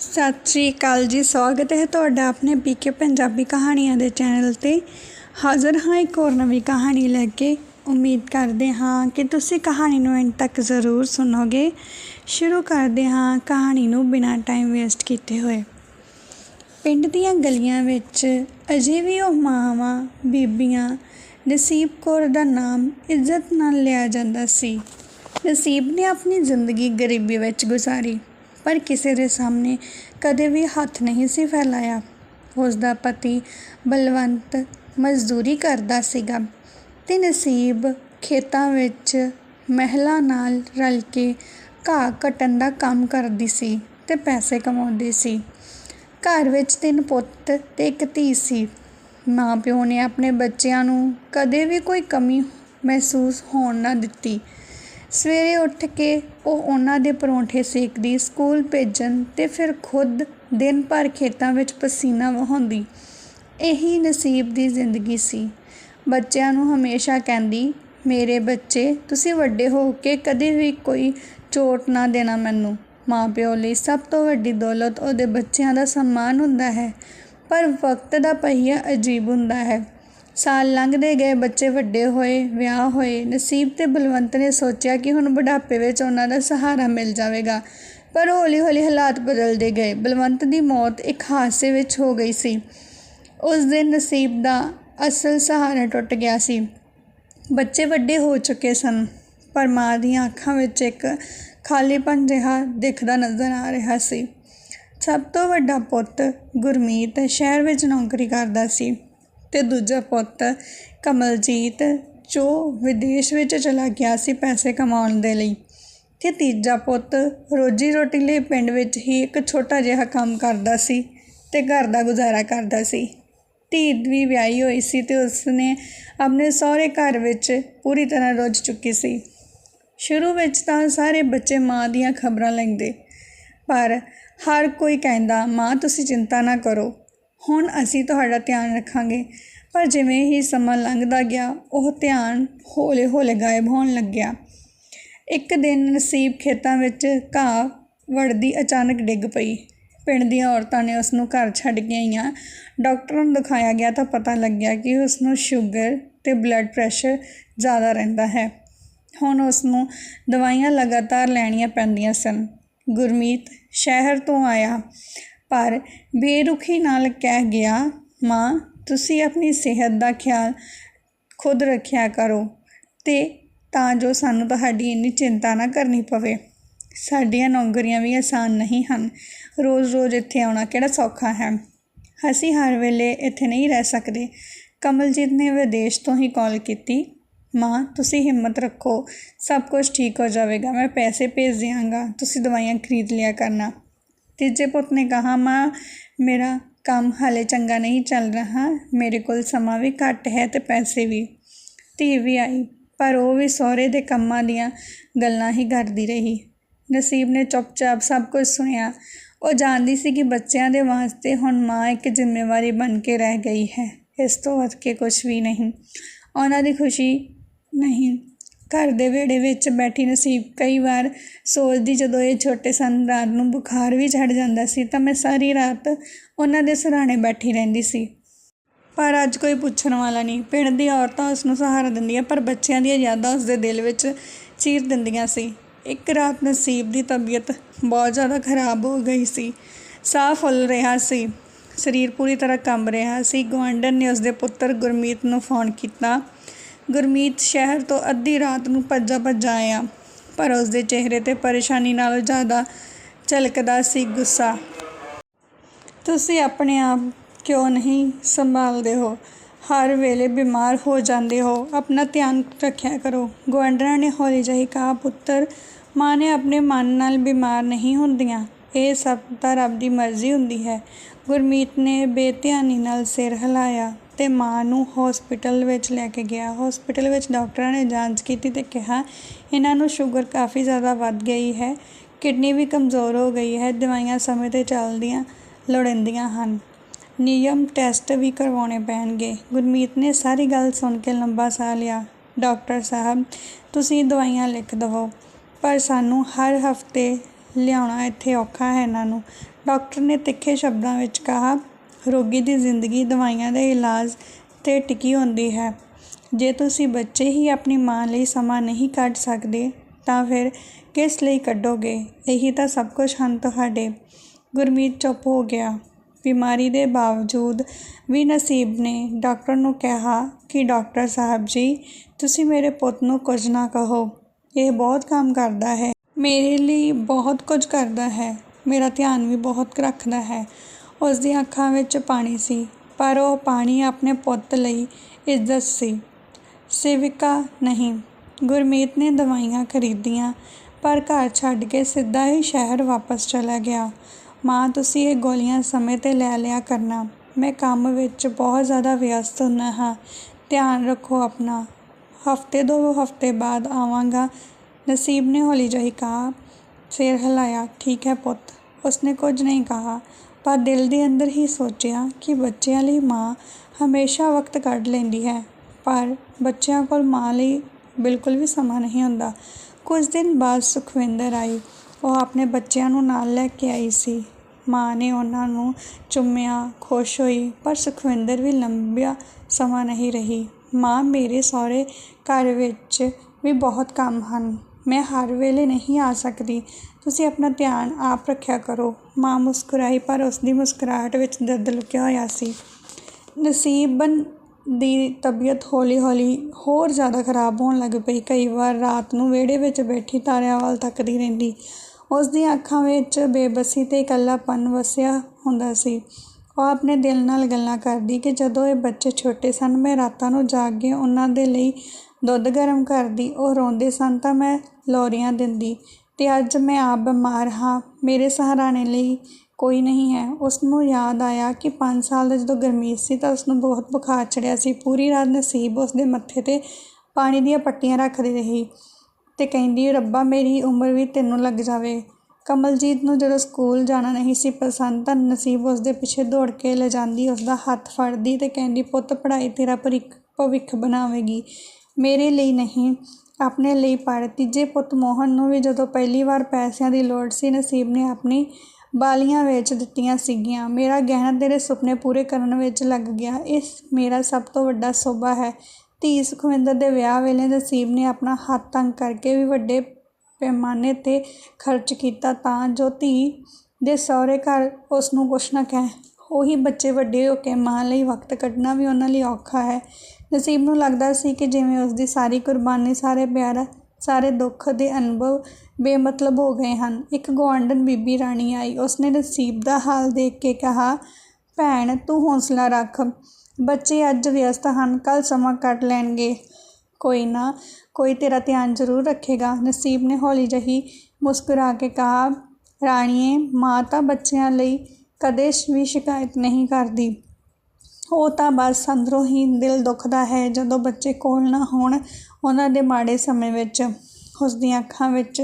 ਸਤਿ ਸ਼੍ਰੀ ਅਕਾਲ ਜੀ, ਸਵਾਗਤ ਹੈ ਤੁਹਾਡਾ ਆਪਣੇ ਪੀਕੇ ਪੰਜਾਬੀ ਕਹਾਣੀਆਂ ਦੇ ਚੈਨਲ 'ਤੇ। ਹਾਜ਼ਰ ਹਾਂ ਇੱਕ ਹੋਰ ਨਵੀਂ ਕਹਾਣੀ ਲੈ ਕੇ। ਉਮੀਦ ਕਰਦੇ ਹਾਂ ਕਿ ਤੁਸੀਂ ਕਹਾਣੀ ਨੂੰ ਐਂਡ ਤੱਕ ਜ਼ਰੂਰ ਸੁਣੋਗੇ। ਸ਼ੁਰੂ ਕਰਦੇ ਹਾਂ ਕਹਾਣੀ ਨੂੰ ਬਿਨਾਂ ਟਾਈਮ ਵੇਸਟ ਕੀਤੇ ਹੋਏ। ਪਿੰਡ ਦੀਆਂ ਗਲੀਆਂ ਵਿੱਚ ਅਜੇ ਵੀ ਉਹ ਮਾਵਾਂ, ਬੀਬੀਆਂ ਨਸੀਬ ਕੌਰ ਦਾ ਨਾਮ ਇੱਜ਼ਤ ਨਾਲ ਲਿਆ ਜਾਂਦਾ ਸੀ। ਨਸੀਬ ਨੇ ਆਪਣੀ ਜ਼ਿੰਦਗੀ ਗਰੀਬੀ ਵਿੱਚ ਗੁਜ਼ਾਰੀ। ਪਰ ਕਿਸੇ ਦੇ ਸਾਹਮਣੇ ਕਦੇ ਵੀ ਹੱਥ ਨਹੀਂ ਸੀ ਫੈਲਾਇਆ। ਉਸ ਦਾ ਪਤੀ ਬਲਵੰਤ ਮਜ਼ਦੂਰੀ ਕਰਦਾ ਸੀਗਾ ਤੇ ਨਸੀਬ ਖੇਤਾਂ ਵਿੱਚ ਮਹਿਲਾ ਨਾਲ ਰਲ ਕੇ ਘਾਹ ਕੱਟਣ ਦਾ ਕੰਮ ਕਰਦੀ ਸੀ ਤੇ ਪੈਸੇ ਕਮਾਉਂਦੀ ਸੀ। ਘਰ ਵਿੱਚ ਤਿੰਨ ਪੁੱਤ ਤੇ ਇੱਕ ਧੀ ਸੀ। ਮਾਂ ਪਿਓ ਨੇ ਆਪਣੇ ਬੱਚਿਆਂ ਨੂੰ ਕਦੇ ਵੀ ਕੋਈ ਕਮੀ ਮਹਿਸੂਸ ਹੋਣ ਨਾ ਦਿੱਤੀ। ਸਵੇਰੇ ਉੱਠ ਕੇ ਉਹ ਉਹਨਾਂ ਦੇ ਪਰੌਂਠੇ ਸੇਕਦੀ, ਸਕੂਲ ਭੇਜਣ ਤੇ ਫਿਰ ਖੁਦ ਦਿਨ ਭਰ ਖੇਤਾਂ ਵਿੱਚ ਪਸੀਨਾ ਵਹਾਉਂਦੀ। ਇਹੀ ਨਸੀਬ ਦੀ ਜ਼ਿੰਦਗੀ ਸੀ। ਬੱਚਿਆਂ ਨੂੰ ਹਮੇਸ਼ਾ ਕਹਿੰਦੀ, ਮੇਰੇ ਬੱਚੇ, ਤੁਸੀਂ ਵੱਡੇ ਹੋ ਕੇ ਕਦੇ ਵੀ ਕੋਈ ਚੋਟ ਨਾ ਦੇਣਾ ਮੈਨੂੰ। ਮਾਂ ਪਿਓ ਲਈ ਸਭ ਤੋਂ ਵੱਡੀ ਦੌਲਤ ਉਹਦੇ ਬੱਚਿਆਂ ਦਾ ਸਨਮਾਨ ਹੁੰਦਾ ਹੈ, ਪਰ ਵਕਤ ਦਾ ਪਹੀਆ ਅਜੀਬ ਹੁੰਦਾ ਹੈ। ਸਾਲ ਲੰਘਦੇ ਗਏ, ਬੱਚੇ ਵੱਡੇ ਹੋਏ, ਵਿਆਹ ਹੋਏ, ਨਸੀਬ ਤੇ ਬਲਵੰਤ ਨੇ ਸੋਚਿਆ ਕਿ ਹੁਣ ਬੁਢਾਪੇ ਵਿੱਚ ਉਹਨਾਂ ਦਾ ਸਹਾਰਾ ਮਿਲ ਜਾਵੇਗਾ। ਪਰ ਹੌਲੀ-ਹੌਲੀ ਹਾਲਾਤ ਬਦਲਦੇ ਗਏ। ਬਲਵੰਤ ਦੀ ਮੌਤ ਇੱਕ ਹਾਦਸੇ ਵਿੱਚ ਹੋ ਗਈ ਸੀ। ਉਸ ਦਿਨ ਨਸੀਬ ਦਾ ਅਸਲ ਸਹਾਰਾ ਟੁੱਟ ਗਿਆ ਸੀ। ਬੱਚੇ ਵੱਡੇ ਹੋ ਚੁੱਕੇ ਸਨ, ਪਰ ਮਾਂ ਦੀਆਂ ਅੱਖਾਂ ਵਿੱਚ ਇੱਕ ਖਾਲੀਪਨ ਜਿਹਾ ਦਿਖਦਾ ਨਜ਼ਰ ਆ ਰਿਹਾ ਸੀ। ਸਭ ਤੋਂ ਵੱਡਾ ਪੁੱਤ ਗੁਰਮੀਤ ਸ਼ਹਿਰ ਵਿੱਚ ਨੌਕਰੀ ਕਰਦਾ ਸੀ। ਅਤੇ ਦੂਜਾ ਪੁੱਤ ਕਮਲਜੀਤ, ਜੋ ਵਿਦੇਸ਼ ਵਿੱਚ ਚਲਾ ਗਿਆ ਸੀ ਪੈਸੇ ਕਮਾਉਣ ਦੇ ਲਈ ਅਤੇ ਤੀਜਾ ਪੁੱਤ ਰੋਜੀ ਰੋਟੀ ਲਈ ਪਿੰਡ ਵਿੱਚ ਹੀ ਇੱਕ ਛੋਟਾ ਜਿਹਾ ਕੰਮ ਕਰਦਾ ਸੀ ਅਤੇ ਘਰ ਦਾ ਗੁਜ਼ਾਰਾ ਕਰਦਾ ਸੀ। ਧੀ ਵੀ ਵਿਆਹੀ ਹੋਈ ਸੀ ਤੇ ਉਸਨੇ ਆਪਣੇ ਸਹੁਰੇ ਘਰ ਵਿੱਚ ਪੂਰੀ ਤਰ੍ਹਾਂ ਰੁੱਝ ਚੁੱਕੀ ਸੀ। ਸ਼ੁਰੂ ਵਿੱਚ ਤਾਂ ਸਾਰੇ ਬੱਚੇ ਮਾਂ ਦੀਆਂ ਖਬਰਾਂ ਲੈਂਦੇ, ਪਰ ਹਰ ਕੋਈ ਕਹਿੰਦਾ, ਮਾਂ, ਤੁਸੀਂ ਚਿੰਤਾ ਨਾ ਕਰੋ। ਹੁਣ ਅਸੀਂ ਤੁਹਾਡਾ ਧਿਆਨ ਰੱਖਾਂਗੇ। ਪਰ ਜਿਵੇਂ ਹੀ ਸਮਾਂ ਲੰਘਦਾ ਗਿਆ, ਉਹ ਧਿਆਨ ਹੌਲੇ-ਹੌਲੇ ਗਾਇਬ ਹੋਣ ਲੱਗਿਆ। ਇੱਕ ਦਿਨ ਨਸੀਬ ਖੇਤਾਂ ਵਿੱਚ ਘਾਹ ਵੜਦੀ ਅਚਾਨਕ ਡਿੱਗ ਪਈ। ਪਿੰਡ ਦੀਆਂ ਔਰਤਾਂ ਨੇ ਉਸ ਨੂੰ ਘਰ ਛੱਡ ਕੇ ਆਈਆਂ। ਡਾਕਟਰਾਂ ਨੂੰ ਦਿਖਾਇਆ ਗਿਆ ਤਾਂ ਪਤਾ ਲੱਗਿਆ ਕਿ ਉਸ ਨੂੰ ਸ਼ੂਗਰ ਤੇ ਬਲੱਡ ਪ੍ਰੈਸ਼ਰ ਜ਼ਿਆਦਾ ਰਹਿੰਦਾ ਹੈ। ਹੁਣ ਉਸ ਨੂੰ ਦਵਾਈਆਂ ਲਗਾਤਾਰ ਲੈਣੀਆਂ ਪੈਂਦੀਆਂ ਸਨ। ਗੁਰਮੀਤ ਸ਼ਹਿਰ ਤੋਂ ਆਇਆ। ਪਰ ਬੇਰੁਖੀ ਨਾਲ ਕਹਿ ਗਿਆ, ਮਾਂ, ਤੁਸੀਂ ਆਪਣੀ ਸਿਹਤ ਦਾ ਖਿਆਲ ਖੁਦ ਰੱਖਿਆ ਕਰੋ ਤੇ ਤਾਂ ਜੋ ਸਾਨੂੰ ਤੁਹਾਡੀ ਇੰਨੀ ਚਿੰਤਾ ਨਾ ਕਰਨੀ ਪਵੇ। ਸਾਡੀਆਂ ਨੌਕਰੀਆਂ ਵੀ ਆਸਾਨ ਨਹੀਂ ਹਨ। ਰੋਜ਼-ਰੋਜ਼ ਇੱਥੇ ਆਉਣਾ ਕਿਹੜਾ ਸੌਖਾ ਹੈ? ਅਸੀਂ ਹਰ ਵੇਲੇ ਇੱਥੇ ਨਹੀਂ ਰਹਿ ਸਕਦੇ। ਕਮਲਜੀਤ ਨੇ ਵਿਦੇਸ਼ ਤੋਂ ਹੀ ਕਾਲ ਕੀਤੀ। ਮਾਂ, ਤੁਸੀਂ ਹਿੰਮਤ ਰੱਖੋ, ਸਭ ਕੁਝ ਠੀਕ ਹੋ ਜਾਵੇਗਾ, ਮੈਂ ਪੈਸੇ ਭੇਜ ਦਿਆਂਗਾ, ਤੁਸੀਂ ਦਵਾਈਆਂ ਖਰੀਦ ਲਿਆ ਕਰਨਾ। ਤੀਜੇ ਪੁੱਤ ਨੇ ਕਹਾ, ਮਾਂ, ਮੇਰਾ ਕੰਮ ਹਾਲੇ ਚੰਗਾ ਨਹੀਂ ਚੱਲ ਰਿਹਾ। ਮੇਰੇ ਕੋਲ ਸਮਾਂ ਵੀ ਘੱਟ ਹੈ ਤੇ ਪੈਸੇ ਵੀ। ਧੀ ਵੀ ਆਈ, ਪਰ ਉਹ ਵੀ ਸਹੁਰੇ ਦੇ ਕੰਮਾਂ ਦੀਆਂ ਗੱਲਾਂ ਹੀ ਕਰਦੀ ਰਹੀ। ਨਸੀਬ ਨੇ ਚੁੱਪਚਾਪ ਸਭ ਕੁਝ ਸੁਣਿਆ। ਉਹ ਜਾਣਦੀ ਸੀ ਕਿ ਬੱਚਿਆਂ ਦੇ ਵਾਸਤੇ ਹੁਣ ਮਾਂ ਇੱਕ ਜ਼ਿੰਮੇਵਾਰੀ ਬਣ ਕੇ ਰਹਿ ਗਈ ਹੈ। ਇਸ ਤੋਂ ਵੱਧ ਕੇ ਕੁਝ ਵੀ ਨਹੀਂ। ਉਹਨਾਂ ਦੀ ਖੁਸ਼ੀ ਨਹੀਂ ਘਰ ਦੇ ਵਿਹੜੇ ਵਿੱਚ ਬੈਠੀ ਨਸੀਬ ਕਈ ਵਾਰ ਸੋਚਦੀ ਜਦੋਂ ਇਹ ਛੋਟੇ ਸਨ ਰਾਤ ਨੂੰ ਬੁਖਾਰ ਵੀ ਚੜ ਜਾਂਦਾ ਸੀ ਤਾਂ ਮੈਂ ਸਾਰੀ ਰਾਤ ਉਹਨਾਂ ਦੇ ਸਰਾਣੇ ਬੈਠੀ ਰਹਿੰਦੀ ਸੀ। ਪਰ ਅੱਜ ਕੋਈ ਪੁੱਛਣ ਵਾਲਾ ਨਹੀਂ, ਪਿੰਡ ਦੀ ਔਰਤਾਂ ਉਸ ਨੂੰ ਸਹਾਰਾ ਦਿੰਦੀਆਂ ਪਰ ਬੱਚਿਆਂ ਦੀਆਂ ਯਾਦਾਂ ਉਸ ਦੇ ਦਿਲ ਵਿੱਚ ਚੀਰ ਦਿੰਦੀਆਂ ਸੀ। ਇੱਕ ਰਾਤ ਨਸੀਬ ਦੀ ਤਬੀਅਤ ਬਹੁਤ ਜ਼ਿਆਦਾ ਖਰਾਬ ਹੋ ਗਈ ਸੀ, ਸਾਹ ਫੁੱਲ ਰਿਹਾ ਸੀ, ਸਰੀਰ ਪੂਰੀ ਤਰ੍ਹਾਂ ਕੰਬ ਰਿਹਾ ਸੀ। ਗਵਾਂਡਨ ਨੇ ਉਸ ਦੇ ਪੁੱਤਰ ਗੁਰਮੀਤ ਨੂੰ ਫੋਨ ਕੀਤਾ ਗੁਰਮੀਤ ਸ਼ਹਿਰ ਤੋਂ ਅੱਧੀ ਰਾਤ ਨੂੰ ਭੱਜਾ ਭੱਜਾ ਆਇਆ, ਪਰ ਉਸ ਦੇ ਚਿਹਰੇ ਤੇ ਪਰੇਸ਼ਾਨੀ ਨਾਲੋਂ ਜ਼ਿਆਦਾ ਝਲਕਦਾ ਸੀ ਗੁੱਸਾ। ਤੁਸੀਂ ਆਪਣੇ ਆਪ ਕਿਉਂ ਨਹੀਂ ਸੰਭਾਲਦੇ ਹੋ? ਹਰ ਵੇਲੇ ਬਿਮਾਰ ਹੋ ਜਾਂਦੇ ਹੋ। ਆਪਣਾ ਧਿਆਨ ਰੱਖਿਆ ਕਰੋ। ਗਵਾਂਡਰਾਂ ਨੇ ਹੌਲੀ ਜਿਹੀ ਕਹਾ, ਪੁੱਤਰ, ਮਾਂ ਨੇ ਆਪਣੇ ਮਨ ਨਾਲ ਬਿਮਾਰ ਨਹੀਂ ਹੁੰਦੀਆਂ। ਇਹ ਸਭ ਤਾਂ ਰੱਬ ਦੀ ਮਰਜ਼ੀ ਹੁੰਦੀ ਹੈ। ਗੁਰਮੀਤ ਨੇ ਬੇਧਿਆਨੀ ਨਾਲ ਸਿਰ ਹਿਲਾਇਆ। ਤੇ ਮਾਂ ਨੂੰ ਹਸਪੀਟਲ ਵਿੱਚ ਲੈ ਕੇ ਗਿਆ। ਹਸਪੀਟਲ ਵਿੱਚ ਡਾਕਟਰਾਂ ਨੇ ਜਾਂਚ ਕੀਤੀ ਤੇ ਕਿਹਾ, ਇਹਨਾਂ ਨੂੰ ਸ਼ੂਗਰ ਕਾਫੀ ਜ਼ਿਆਦਾ ਵੱਧ ਗਈ ਹੈ। ਕਿਡਨੀ ਵੀ ਕਮਜ਼ੋਰ ਹੋ ਗਈ ਹੈ। ਦਵਾਈਆਂ ਸਮੇਂ ਤੇ ਚੱਲਦੀਆਂ ਲੋੜੀਂਦੀਆਂ ਹਨ। ਨਿਯਮ ਟੈਸਟ ਵੀ ਕਰਵਾਉਣੇ ਪੈਣਗੇ। ਗੁਰਮੀਤ ਨੇ ਸਾਰੀ ਗੱਲ ਸੁਣ ਕੇ ਲੰਬਾ ਸਾਹ ਲਿਆ। ਡਾਕਟਰ ਸਾਹਿਬ, ਤੁਸੀਂ ਦਵਾਈਆਂ ਲਿਖ ਦਵੋ, ਪਰ ਸਾਨੂੰ ਹਰ ਹਫ਼ਤੇ ਲਿਆਉਣਾ ਇੱਥੇ ਔਖਾ ਹੈ ਇਹਨਾਂ ਨੂੰ। ਡਾਕਟਰ ਨੇ ਤਿੱਖੇ ਸ਼ਬਦਾਂ ਵਿੱਚ ਕਿਹਾ ਰੋਗੀ ਦੀ ਜ਼ਿੰਦਗੀ ਦਵਾਈਆਂ ਦੇ ਇਲਾਜ 'ਤੇ ਟਿਕੀ ਹੁੰਦੀ ਹੈ। ਜੇ ਤੁਸੀਂ ਬੱਚੇ ਹੀ ਆਪਣੀ ਮਾਂ ਲਈ ਸਮਾਂ ਨਹੀਂ ਕੱਢ ਸਕਦੇ, ਤਾਂ ਫਿਰ ਕਿਸ ਲਈ ਕੱਢੋਗੇ? ਇਹੀ ਤਾਂ ਸਭ ਕੁਝ ਹਨ ਤੁਹਾਡੇ। ਗੁਰਮੀਤ ਚੁੱਪ ਹੋ ਗਿਆ। ਬਿਮਾਰੀ ਦੇ ਬਾਵਜੂਦ ਵੀ ਨਸੀਬ ਨੇ ਡਾਕਟਰ ਨੂੰ ਕਿਹਾ ਕਿ ਡਾਕਟਰ ਸਾਹਿਬ ਜੀ, ਤੁਸੀਂ ਮੇਰੇ ਪੁੱਤ ਨੂੰ ਕੁਝ ਨਾ ਕਹੋ। ਇਹ ਬਹੁਤ ਕੰਮ ਕਰਦਾ ਹੈ। ਮੇਰੇ ਲਈ ਬਹੁਤ ਕੁਝ ਕਰਦਾ ਹੈ। ਮੇਰਾ ਧਿਆਨ ਵੀ ਬਹੁਤ ਰੱਖਦਾ ਹੈ। ਉਸ ਦੀਆਂ ਅੱਖਾਂ ਵਿੱਚ ਪਾਣੀ ਸੀ, ਪਰ ਉਹ ਪਾਣੀ ਆਪਣੇ ਪੁੱਤ ਲਈ ਇੱਜ਼ਤ ਸੀ। ਸੇਵਿਕਾ ਨਹੀਂ, ਗੁਰਮੀਤ ਨੇ ਦਵਾਈਆਂ ਖਰੀਦੀਆਂ, ਪਰ ਘਰ ਛੱਡ ਕੇ ਸਿੱਧਾ ਹੀ ਸ਼ਹਿਰ ਵਾਪਸ ਚਲਾ ਗਿਆ। ਮਾਂ, ਤੁਸੀਂ ਇਹ ਗੋਲੀਆਂ ਸਮੇਂ 'ਤੇ ਲੈ ਲਿਆ ਕਰਨਾ। ਮੈਂ ਕੰਮ ਵਿੱਚ ਬਹੁਤ ਜ਼ਿਆਦਾ ਵਿਅਸਤ ਹੁੰਦਾ ਹਾਂ। ਧਿਆਨ ਰੱਖੋ ਆਪਣਾ। ਹਫ਼ਤੇ ਦੋ ਹਫ਼ਤੇ ਬਾਅਦ ਆਵਾਂਗਾ। ਨਸੀਬ ਨੇ ਹੌਲੀ ਜਿਹੀ ਕਹਾ ਸਿਰ ਹਿਲਾਇਆ, ਠੀਕ ਹੈ ਪੁੱਤ। ਉਸਨੇ ਕੁਝ ਨਹੀਂ ਕਹਾ। ਪਰ ਦਿਲ ਦੇ ਅੰਦਰ ਹੀ ਸੋਚਿਆ ਕਿ ਬੱਚਿਆਂ ਲਈ ਮਾਂ ਹਮੇਸ਼ਾ ਵਕਤ ਕੱਢ ਲੈਂਦੀ ਹੈ। ਪਰ ਬੱਚਿਆਂ ਕੋਲ ਮਾਂ ਲਈ ਬਿਲਕੁਲ ਵੀ ਸਮਾਂ ਨਹੀਂ ਹੁੰਦਾ। ਕੁਝ ਦਿਨ ਬਾਅਦ ਸੁਖਵਿੰਦਰ ਆਈ। ਉਹ ਆਪਣੇ ਬੱਚਿਆਂ ਨੂੰ ਨਾਲ ਲੈ ਕੇ ਆਈ ਸੀ। ਮਾਂ ਨੇ ਉਹਨਾਂ ਨੂੰ ਚੁੰਮਿਆ, ਖੁਸ਼ ਹੋਈ, ਪਰ ਸੁਖਵਿੰਦਰ ਵੀ ਲੰਬਿਆ ਸਮਾਂ ਨਹੀਂ ਰਹੀ। ਮਾਂ ਮੇਰੇ ਸਹੁਰੇ ਘਰ ਵਿੱਚ ਵੀ ਬਹੁਤ ਕੰਮ ਹਨ। ਮੈਂ ਹਰ ਵੇਲੇ ਨਹੀਂ ਆ ਸਕਦੀ। ਤੁਸੀਂ ਆਪਣਾ ਧਿਆਨ ਆਪ ਰੱਖਿਆ ਕਰੋ। ਮਾਂ ਮੁਸਕਰਾਈ, ਪਰ ਉਸ ਦੀ ਮੁਸਕਰਾਹਟ ਵਿੱਚ ਦਰਦ ਲੁਕਿਆ ਹੋਇਆ ਸੀ। ਨਸੀਬਨ ਦੀ ਤਬੀਅਤ ਹੌਲੀ ਹੌਲੀ ਹੋਰ ਜ਼ਿਆਦਾ ਖਰਾਬ ਹੋਣ ਲੱਗ ਪਈ। ਕਈ ਵਾਰ ਰਾਤ ਨੂੰ ਵਿਹੜੇ ਵਿੱਚ ਬੈਠੀ ਤਾਰਿਆਂ ਵੱਲ ਤੱਕਦੀ ਰਹਿੰਦੀ। ਉਸ ਦੀਆਂ ਅੱਖਾਂ ਵਿੱਚ ਬੇਬਸੀ ਤੇ ਇਕੱਲਾਪਨ ਵਸਿਆ ਹੁੰਦਾ ਸੀ। ਉਹ ਆਪਣੇ ਦਿਲ ਨਾਲ ਗੱਲਾਂ ਕਰਦੀ ਕਿ ਜਦੋਂ ਇਹ ਬੱਚੇ ਛੋਟੇ ਸਨ, ਮੈਂ ਰਾਤਾਂ ਨੂੰ ਜਾਗ ਕੇ ਉਹਨਾਂ ਦੇ ਲਈ ਦੁੱਧ ਗਰਮ ਕਰਦੀ, ਉਹ ਰੋਂਦੇ ਸਨ ਤਾਂ ਮੈਂ ਲੋਰੀਆਂ ਦਿੰਦੀ। ਤੇ ਅੱਜ ਮੈਂ ਆਪ ਬਿਮਾਰ ਹਾਂ, ਮੇਰੇ ਸਹਾਰਾਣੇ ਲਈ ਕੋਈ ਨਹੀਂ ਹੈ। ਉਸ ਨੂੰ ਯਾਦ ਆਇਆ ਕਿ 5 ਸਾਲ ਦਾ ਜਦੋਂ ਗਰਮੀਤ ਸੀ ਤਾਂ ਉਸ ਨੂੰ ਬਹੁਤ ਬੁਖਾਰ ਚੜਿਆ ਸੀ। ਪੂਰੀ ਰਾਤ ਨਸੀਬ ਉਸ ਦੇ ਮੱਥੇ ਤੇ ਪਾਣੀ ਦੀਆਂ ਪੱਟੀਆਂ ਰੱਖਦੀ ਰਹੀ ਤੇ ਕਹਿੰਦੀ, ਰੱਬਾ, ਮੇਰੀ ਉਮਰ ਵੀ ਤੈਨੂੰ ਲੱਗ ਜਾਵੇ। ਕਮਲਜੀਤ ਨੂੰ ਜਦੋਂ ਸਕੂਲ ਜਾਣਾ ਨਹੀਂ ਸੀ ਪਸੰਦ ਤਾਂ ਨਸੀਬ ਉਸ ਦੇ ਪਿੱਛੇ ਦੌੜ ਕੇ ਲੈ ਜਾਂਦੀ ਉਸ ਦਾ ਹੱਥ ਫੜਦੀ ਤੇ ਕਹਿੰਦੀ, ਪੁੱਤ, ਪੜ੍ਹਾਈ ਤੇਰਾ ਭਰਿਕ ਭਵਿੱਖ ਬਣਾਵੇਗੀ। ਮੇਰੇ ਲਈ ਨਹੀਂ, ਆਪਣੇ ਲਈ ਪੜ੍ਹ ਤੀਜੇ ਪੁੱਤ ਮੋਹਨ ਨੂੰ ਵੀ ਜਦੋਂ ਪਹਿਲੀ ਵਾਰ ਪੈਸਿਆਂ ਦੀ ਲੋੜ ਸੀ, ਨਸੀਬ ਨੇ ਆਪਣੀ ਬਾਲੀਆਂ ਵੇਚ ਦਿੱਤੀਆਂ ਸੀਗੀਆਂ। ਮੇਰਾ ਗਹਿਣਾ ਤੇਰੇ ਸੁਪਨੇ ਪੂਰੇ ਕਰਨ ਵਿੱਚ ਲੱਗ ਗਿਆ। ਇਸ ਮੇਰਾ ਸਭ ਤੋਂ ਵੱਡਾ ਸੋਭਾ ਹੈ। ਧੀ ਸੁਖਵਿੰਦਰ ਦੇ ਵਿਆਹ ਵੇਲੇ ਨਸੀਬ ਨੇ ਆਪਣਾ ਹੱਥ ਤੰਗ ਕਰਕੇ ਵੀ ਵੱਡੇ ਪੈਮਾਨੇ 'ਤੇ ਖਰਚ ਕੀਤਾ ਤਾਂ ਜੋ ਧੀ ਦੇ ਸਹੁਰੇ ਘਰ ਉਸ ਨੂੰ ਕੁਛ ਨਾ ਕਹਿ। ਉਹੀ ਬੱਚੇ ਵੱਡੇ ਹੋ ਕੇ ਮਾਂ ਲਈ ਵਕਤ ਕੱਢਣਾ ਵੀ ਉਹਨਾਂ ਲਈ ਔਖਾ ਹੈ। ਨਸੀਬ ਨੂੰ ਲੱਗਦਾ ਸੀ ਕਿ ਜਿਵੇਂ ਉਸ ਦੀ ਸਾਰੀ ਕੁਰਬਾਨੀ, ਸਾਰੇ ਪਿਆਰ, ਸਾਰੇ ਦੁੱਖ ਦੇ ਅਨੁਭਵ ਬੇਮਤਲਬ ਹੋ ਗਏ ਹਨ। ਇੱਕ ਗੁਆਂਢਣ ਬੀਬੀ ਰਾਣੀ ਆਈ। ਉਸਨੇ ਨਸੀਬ ਦਾ ਹਾਲ ਦੇਖ ਕੇ ਕਿਹਾ, ਭੈਣ, ਤੂੰ ਹੌਸਲਾ ਰੱਖ। ਬੱਚੇ ਅੱਜ ਵਿਅਸਤ ਹਨ ਕੱਲ ਸਮਾਂ ਕੱਢ ਲੈਣਗੇ। ਕੋਈ ਨਾ, ਕੋਈ ਤੇਰਾ ਧਿਆਨ ਜ਼ਰੂਰ ਰੱਖੇਗਾ। ਨਸੀਬ ਨੇ ਹੌਲੀ ਜਹੀ ਮੁਸਕਰਾ ਕੇ ਕਹਾ, ਰਾਣੀਏ, ਮਾਂ ਤਾਂ ਬੱਚਿਆਂ ਲਈ ਕਦੇ ਵੀ ਸ਼ਿਕਾਇਤ ਨਹੀਂ ਕਰਦੀ। ਉਹ ਤਾਂ ਬਸ ਅੰਦਰੋਂ ਹੀ ਦਿਲ ਦੁਖਦਾ ਹੈ। ਜਦੋਂ ਬੱਚੇ ਕੋਲ ਨਾ ਹੋਣ, ਉਹਨਾਂ ਦੇ ਮਾੜੇ ਸਮੇਂ ਵਿੱਚ, ਉਸ ਦੀਆਂ ਅੱਖਾਂ ਵਿੱਚ,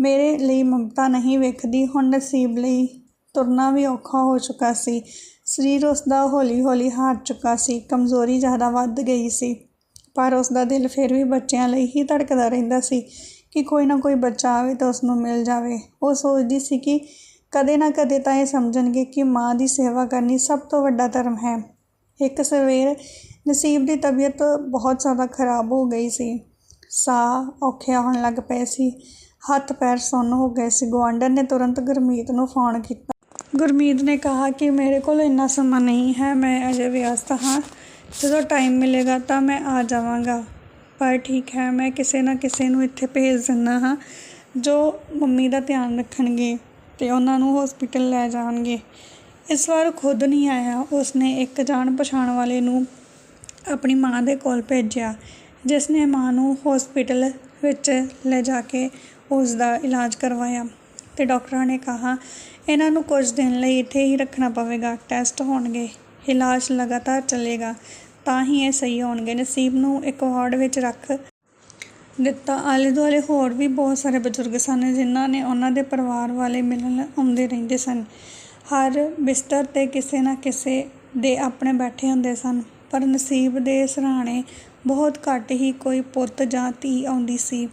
ਮੇਰੇ ਲਈ ਮਮਤਾ ਨਹੀਂ ਵੇਖਦੀ। ਹੁਣ ਨਸੀਬ ਲਈ ਤੁਰਨਾ ਵੀ ਔਖਾ ਹੋ ਚੁੱਕਾ ਸੀ। ਸਰੀਰ ਉਸ ਦਾ ਹੌਲੀ ਹੌਲੀ ਹਾਰ ਚੁੱਕਾ ਸੀ। ਕਮਜ਼ੋਰੀ ਜ਼ਿਆਦਾ ਵੱਧ ਗਈ ਸੀ। ਪਰ ਉਸ ਦਾ ਦਿਲ ਫਿਰ ਵੀ ਬੱਚਿਆਂ ਲਈ ਹੀ ਧੜਕਦਾ ਰਹਿੰਦਾ ਸੀ ਕਿ ਕੋਈ ਨਾ ਕੋਈ ਬੱਚਾ ਆਵੇ ਤਾਂ ਉਸ ਨੂੰ ਮਿਲ ਜਾਵੇ। ਉਹ ਸੋਚਦੀ ਸੀ ਕਿ ਕਦੇ ਨਾ ਕਦੇ ਤਾਂ ਇਹ ਸਮਝਣਗੇ ਕਿ ਮਾਂ ਦੀ ਸੇਵਾ ਕਰਨੀ ਸਭ ਤੋਂ ਵੱਡਾ ਧਰਮ ਹੈ। ਇੱਕ ਸਵੇਰ ਨਸੀਬ ਦੀ ਤਬੀਅਤ ਬਹੁਤ ਜ਼ਿਆਦਾ ਖਰਾਬ ਹੋ ਗਈ ਸੀ। ਸਾਹ ਔਖੇ ਹੋਣ ਲੱਗ ਪਏ ਸੀ। ਹੱਥ ਪੈਰ ਸੁੰਨ ਹੋ ਗਏ ਸੀ। ਗੁਆਂਢਣ ਨੇ ਤੁਰੰਤ ਗੁਰਮੀਤ ਨੂੰ ਫੋਨ ਕੀਤਾ। ਗੁਰਮੀਤ ਨੇ ਕਹਾ ਕਿ ਮੇਰੇ ਕੋਲ ਇੰਨਾ ਸਮਾਂ ਨਹੀਂ ਹੈ, ਮੈਂ ਅਜੇ ਵਿਅਸਤ ਹਾਂ। ਜਦੋਂ ਟਾਈਮ ਮਿਲੇਗਾ ਤਾਂ ਮੈਂ ਆ ਜਾਵਾਂਗਾ। ਪਰ ਠੀਕ ਹੈ, ਮੈਂ ਕਿਸੇ ਨਾ ਕਿਸੇ ਨੂੰ ਇੱਥੇ ਭੇਜ ਦਿੰਦਾ ਹਾਂ, ਜੋ ਮੰਮੀ ਦਾ ਧਿਆਨ ਰੱਖਣਗੇ ਤੇ ਉਹਨਾਂ ਨੂੰ ਹਸਪੀਟਲ ਲੈ ਜਾਣਗੇ। ਇਸ ਵਾਰ ਖੁਦ ਨਹੀਂ ਆਇਆ। ਉਸਨੇ ਇੱਕ ਜਾਣ ਪਛਾਣ ਵਾਲੇ ਨੂੰ ਆਪਣੀ ਮਾਂ ਦੇ ਕੋਲ ਭੇਜਿਆ ਜਿਸ ਨੇ ਮਾਂ ਨੂੰ ਹਸਪੀਟਲ ਵਿੱਚ ਲੈ ਜਾ ਕੇ ਉਸ ਦਾ ਇਲਾਜ ਕਰਵਾਇਆ ਤੇ ਡਾਕਟਰਾਂ ਨੇ ਕਿਹਾ, ਇਹਨਾਂ ਨੂੰ ਕੁਝ ਦਿਨ ਲਈ ਇੱਥੇ ਹੀ ਰੱਖਣਾ ਪਵੇਗਾ ਟੈਸਟ ਹੋਣਗੇ, ਇਲਾਜ ਲਗਾਤਾਰ ਚੱਲੇਗਾ, ਤਾਂ ਹੀ ਇਹ ਸਹੀ ਹੋਣਗੇ। ਨਸੀਬ ਨੂੰ ਇੱਕ ਵਾਰਡ ਵਿੱਚ ਰੱਖ ਦਿੱਤਾ। ਆਲੇ ਦੁਆਲੇ ਹੋਰ ਵੀ ਬਹੁਤ ਸਾਰੇ ਬਜ਼ੁਰਗ ਸਨ, ਜਿਨ੍ਹਾਂ ਨੇ ਉਹਨਾਂ ਦੇ ਪਰਿਵਾਰ ਵਾਲੇ ਮਿਲਣ ਆਉਂਦੇ ਰਹਿੰਦੇ ਸਨ। ਹਰ ਬਿਸਤਰ 'ਤੇ ਕਿਸੇ ਨਾ ਕਿਸੇ ਦੇ ਆਪਣੇ ਬੈਠੇ ਹੁੰਦੇ ਸਨ, ਪਰ ਨਸੀਬ ਦੇ ਸਰਾਣੇ ਬਹੁਤ ਘੱਟ ਹੀ ਕੋਈ ਪੁੱਤ ਜਾਂ ਧੀ ਆਉਂਦੀ ਸੀ।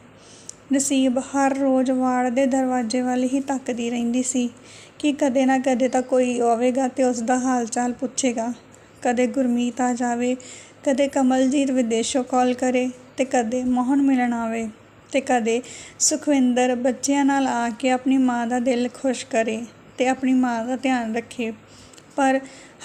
ਨਸੀਬ ਹਰ ਰੋਜ਼ ਵਾੜ ਦੇ ਦਰਵਾਜ਼ੇ ਵੱਲ ਹੀ ਤੱਕਦੀ ਰਹਿੰਦੀ ਸੀ ਕਿ ਕਦੇ ਨਾ ਕਦੇ ਤਾਂ ਕੋਈ ਆਵੇਗਾ ਤੇ ਉਸ ਦਾ ਹਾਲ ਚਾਲ ਪੁੱਛੇਗਾ। ਕਦੇ ਗੁਰਮੀਤ ਆ ਜਾਵੇ, ਕਦੇ ਕਮਲਜੀਤ ਵਿਦੇਸ਼ੋਂ ਕਾਲ ਕਰੇ ਤੇ ਕਦੇ ਮੋਹਨ ਮਿਲਣ ਆਵੇ ਤੇ ਕਦੇ ਸੁਖਵਿੰਦਰ ਬੱਚਿਆਂ ਨਾਲ ਆ ਕੇ ਆਪਣੀ ਮਾਂ ਦਾ ਦਿਲ ਖੁਸ਼ ਕਰੇ। ਤੇ ਆਪਣੀ ਮਾਂ ਦਾ ਧਿਆਨ ਰੱਖੇ। ਪਰ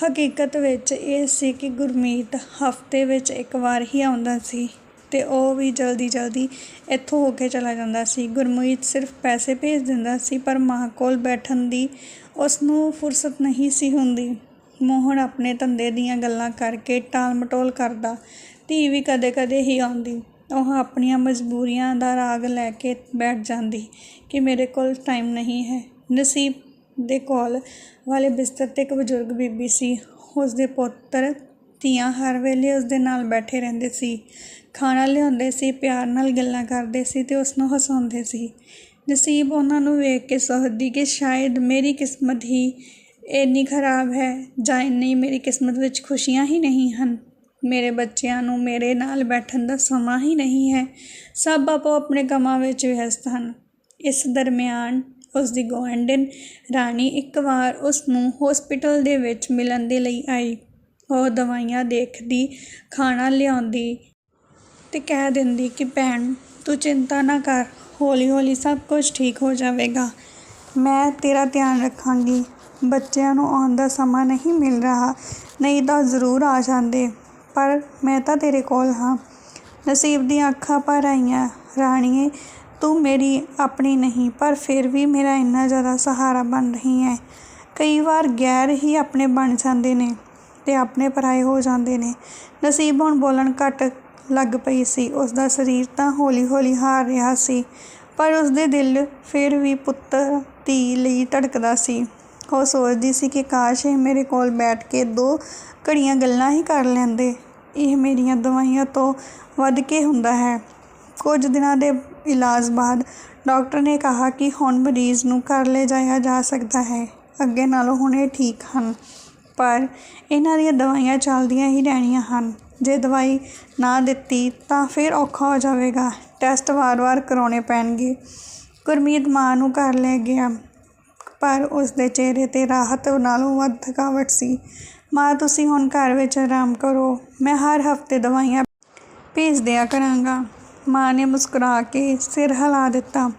ਹਕੀਕਤ ਵਿੱਚ ਇਹ ਸੀ ਕਿ ਗੁਰਮੀਤ ਹਫ਼ਤੇ ਵਿੱਚ ਇੱਕ ਵਾਰ ਹੀ ਆਉਂਦਾ ਸੀ ਤੇ ਉਹ ਵੀ ਜਲਦੀ ਜਲਦੀ ਇੱਥੋਂ ਹੋ ਕੇ ਚਲਾ ਜਾਂਦਾ ਸੀ। ਗੁਰਮੀਤ ਸਿਰਫ ਪੈਸੇ ਭੇਜ ਦਿੰਦਾ ਸੀ, ਪਰ ਮਾਂ ਕੋਲ ਬੈਠਣ ਦੀ ਉਸ ਨੂੰ ਫੁਰਸਤ ਨਹੀਂ ਸੀ ਹੁੰਦੀ। ਮੋਹਨ ਆਪਣੇ ਧੰਦੇ ਦੀਆਂ ਗੱਲਾਂ ਕਰਕੇ ਟਾਲ ਮਟੋਲ ਕਰਦਾ, ਧੀ ਵੀ ਕਦੇ ਕਦੇ ਹੀ ਆਉਂਦੀ। ਉਹ ਆਪਣੀਆਂ ਮਜਬੂਰੀਆਂ ਦਾ ਰਾਗ ਲੈ ਕੇ ਬੈਠ ਜਾਂਦੀ ਕਿ ਮੇਰੇ ਕੋਲ ਟਾਈਮ ਨਹੀਂ ਹੈ। ਨਸੀਬ ਦੇ ਕੋਲ ਵਾਲੇ ਬਿਸਤਰ 'ਤੇ ਇੱਕ ਬਜ਼ੁਰਗ ਬੀਬੀ ਸੀ। ਉਸ ਦੇ ਪੁੱਤਰ ਧੀਆਂ ਹਰ ਵੇਲੇ ਉਸ ਦੇ ਨਾਲ ਬੈਠੇ ਰਹਿੰਦੇ ਸੀ। ਖਾਣਾ ਲਿਆਉਂਦੇ ਸੀ, ਪਿਆਰ ਨਾਲ ਗੱਲਾਂ ਕਰਦੇ ਸੀ ਤੇ ਉਸ ਨੂੰ ਹਸਾਉਂਦੇ ਸੀ। ਨਸੀਬ ਉਹਨਾਂ ਨੂੰ ਵੇਖ ਕੇ ਸੋਚਦੀ ਕਿ ਸ਼ਾਇਦ ਮੇਰੀ ਕਿਸਮਤ ਹੀ ਇੰਨੀ ਖਰਾਬ ਹੈ ਜਾਂ ਇੰਨੀ ਮੇਰੀ ਕਿਸਮਤ ਵਿੱਚ ਖੁਸ਼ੀਆਂ ਹੀ ਨਹੀਂ ਹਨ। ਮੇਰੇ ਬੱਚਿਆਂ ਨੂੰ ਮੇਰੇ ਨਾਲ ਬੈਠਣ ਦਾ ਸਮਾਂ ਹੀ ਨਹੀਂ ਹੈ। ਸਭ ਆਪੋ ਆਪਣੇ ਕੰਮਾਂ ਵਿੱਚ ਵਿਅਸਤ ਹਨ। ਇਸ ਦਰਮਿਆਨ ਉਸ ਦੀ ਗੁਆਂਢਣ ਰਾਣੀ ਇੱਕ ਵਾਰ ਉਸ ਨੂੰ ਹਸਪੀਟਲ ਦੇ ਵਿੱਚ ਮਿਲਣ ਦੇ ਲਈ ਆਈ। ਉਹ ਦਵਾਈਆਂ ਦੇਖਦੀ, ਖਾਣਾ ਲਿਆਉਂਦੀ ਤੇ ਕਹਿ ਦਿੰਦੀ ਕਿ, ਭੈਣ, ਤੂੰ ਚਿੰਤਾ ਨਾ ਕਰ ਹੌਲੀ ਹੌਲੀ ਸਭ ਕੁਝ ਠੀਕ ਹੋ ਜਾਵੇਗਾ। ਮੈਂ ਤੇਰਾ ਧਿਆਨ ਰੱਖਾਂਗੀ। ਬੱਚਿਆਂ ਨੂੰ ਆਉਣ ਦਾ ਸਮਾਂ ਨਹੀਂ ਮਿਲ ਰਿਹਾ, ਨਹੀਂ ਤਾਂ ਜ਼ਰੂਰ ਆ ਜਾਂਦੇ, ਪਰ ਮੈਂ ਤਾਂ ਤੇਰੇ ਕੋਲ ਹਾਂ। ਨਸੀਬ ਦੀਆਂ ਅੱਖਾਂ ਭਰ ਆਈਆਂ। ਰਾਣੀਏ ਤੂੰ ਮੇਰੀ ਆਪਣੀ ਨਹੀਂ, ਪਰ ਫਿਰ ਵੀ ਮੇਰਾ ਇੰਨਾ ਜ਼ਿਆਦਾ ਸਹਾਰਾ ਬਣ ਰਹੀ ਹੈ। ਕਈ ਵਾਰ ਗੈਰ ਹੀ ਆਪਣੇ ਬਣ ਜਾਂਦੇ ਨੇ ਤੇ ਆਪਣੇ ਪਰਾਏ ਹੋ ਜਾਂਦੇ ਨੇ। ਨਸੀਬ ਹੁਣ ਬੋਲਣ ਘੱਟ ਲੱਗ ਪਈ ਸੀ। ਉਸ ਦਾ ਸਰੀਰ ਤਾਂ ਹੌਲੀ ਹੌਲੀ ਹਾਰ ਰਿਹਾ ਸੀ, ਪਰ ਉਸ ਦੇ ਦਿਲ ਫਿਰ ਵੀ ਪੁੱਤਰ ਧੀ ਲਈ ਧੜਕਦਾ ਸੀ। ਉਹ ਸੋਚਦੀ ਸੀ ਕਿ ਕਾਸ਼ ਇਹ ਮੇਰੇ ਕੋਲ ਬੈਠ ਕੇ ਦੋ ਘੜੀਆਂ ਗੱਲਾਂ ਹੀ ਕਰ ਲੈਂਦੇ। ਇਹ ਮੇਰੀਆਂ ਦਵਾਈਆਂ ਤੋਂ ਵੱਧ ਕੇ ਹੁੰਦਾ ਹੈ। ਕੁਝ ਦਿਨਾਂ ਦੇ ਇਲਾਜ ਬਾਅਦ ਡਾਕਟਰ ਨੇ ਕਿਹਾ ਕਿ ਹੁਣ ਮਰੀਜ਼ ਨੂੰ ਘਰ ਲੈ ਜਾਇਆ ਜਾ ਸਕਦਾ ਹੈ। ਅੱਗੇ ਨਾਲੋਂ ਹੁਣ ਇਹ ਠੀਕ ਹਨ, ਪਰ ਇਹਨਾਂ ਦੀਆਂ ਦਵਾਈਆਂ ਚੱਲਦੀਆਂ ਹੀ ਰਹਿਣੀਆਂ ਹਨ। ਜੇ ਦਵਾਈ ਨਾ ਦਿੱਤੀ ਤਾਂ ਫਿਰ ਔਖਾ ਹੋ ਜਾਵੇਗਾ। ਟੈਸਟ ਵਾਰ-ਵਾਰ ਕਰਾਉਣੇ ਪੈਣਗੇ। ਗੁਰਮੀਤ ਮਾਂ ਨੂੰ ਘਰ ਲੈ ਗਿਆ, ਪਰ ਉਸ ਦੇ ਚਿਹਰੇ 'ਤੇ ਰਾਹਤ ਨਾਲੋਂ ਵੱਧ ਥਕਾਵਟ ਸੀ। ਮਾਂ, ਤੁਸੀਂ ਹੁਣ ਘਰ ਵਿੱਚ ਆਰਾਮ ਕਰੋ। ਮੈਂ ਹਰ ਹਫ਼ਤੇ ਦਵਾਈਆਂ ਭੇਜ ਦਿਆ ਕਰਾਂਗਾ। ਮਾਂ ਨੇ ਮੁਸਕਰਾ ਕੇ ਸਿਰ ਹਿਲਾ ਦਿੱਤਾ।